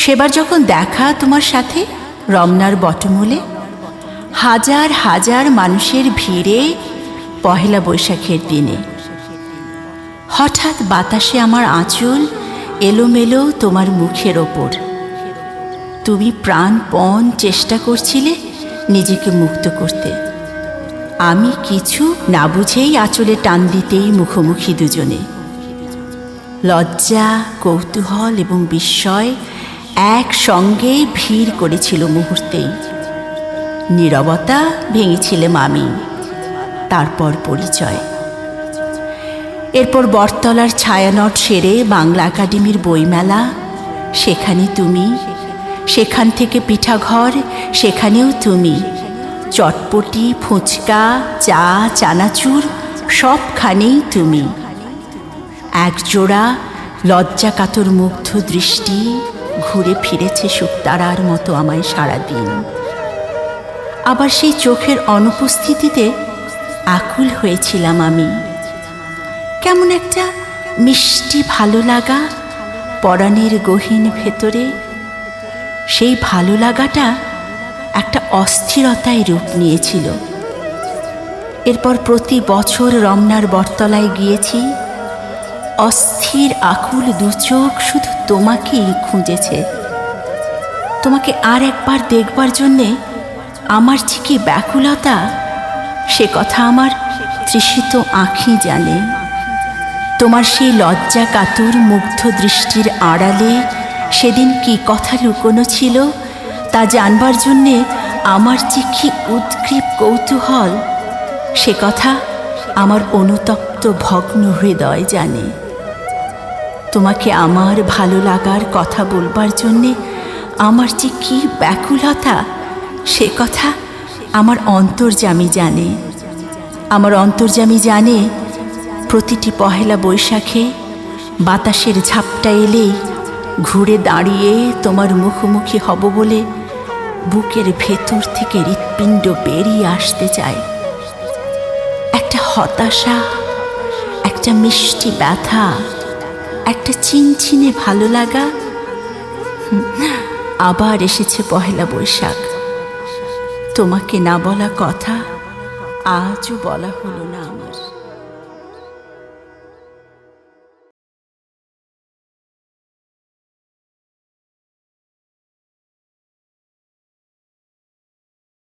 সেবার যখন দেখা তোমার সাথে, রমনার বটমূলে, হাজার হাজার মানুষের ভিড়ে পহেলা বৈশাখের দিনে। হঠাৎ বাতাসে আমার আঁচল এলোমেলো তোমার মুখের ওপর। তুমি প্রাণপণ চেষ্টা করছিলে নিজেকে মুক্ত করতে। আমি কিছু না বুঝেই আঁচলে টান দিতেই মুখোমুখি দুজনে। লজ্জা, কৌতূহল এবং বিস্ময় একসঙ্গে ভিড় করেছিল মুহূর্তেই। নীরবতা ভেঙেছিলাম আমি তারপর পরিচয়। এরপর বটতলার ছায়ানট সেরে বাংলা একাডেমির বইমেলা, সেখানে তুমি, সেখান থেকে পিঠাঘর, সেখানেও তুমি। চটপটি, ফুচকা, চা, চানাচুর, সবখানেই তুমি। একজোড়া লজ্জাকাতর মুগ্ধ দৃষ্টি ঘুরে ফিরেছে শুকতারার মতো আমায় সারাদিন। আবার সেই চোখের অনুপস্থিতিতে আকুল হয়েছিলাম আমি। কেমন একটা মিষ্টি ভালো লাগা পরাণের গহীন ভেতরে, সেই ভালো লাগাটা একটা অস্থিরতায় রূপ নিয়েছিল। এরপর প্রতি বছর রমনার বটতলায় গিয়েছি। অস্থির, আকুল দুচোখ শুধু তোমাকেই খুঁজেছে। তোমাকে আর একবার দেখবার জন্যে আমার যে কি ব্যাকুলতা, সে কথা আমার তৃষিত আঁখি জানে। তোমার সেই লজ্জা কাতুর, মুগ্ধ দৃষ্টির আড়ালে সেদিন কি কথা লুকোনো ছিল, তা জানবার জন্যে আমার যে কি উদ্গ্রীব কৌতূহল, সে কথা আমার অনুতপ্ত ভগ্ন হৃদয় জানে। তোমাকে আমার ভালো লাগার কথা বলবার জন্যে আমার যে কি ব্যাকুলতা, সে কথা আমার অন্তর্জামী জানে। আমার অন্তর্জামী জানে প্রতিটি পহেলা বৈশাখে বাতাসের ঝাপটা এলেই ঘুরে দাঁড়িয়ে তোমার মুখোমুখি হব বলে বুকের ভেতর থেকে হৃৎপিণ্ড বেরিয়ে আসতে চায়। একটা হতাশা, একটা মিষ্টি ব্যথা একটা চিনচিনে ভালো লাগা। আবার এসেছে পহেলা বৈশাখ। তোমাকে না বলা কথা আজও বলা হলো না আমার।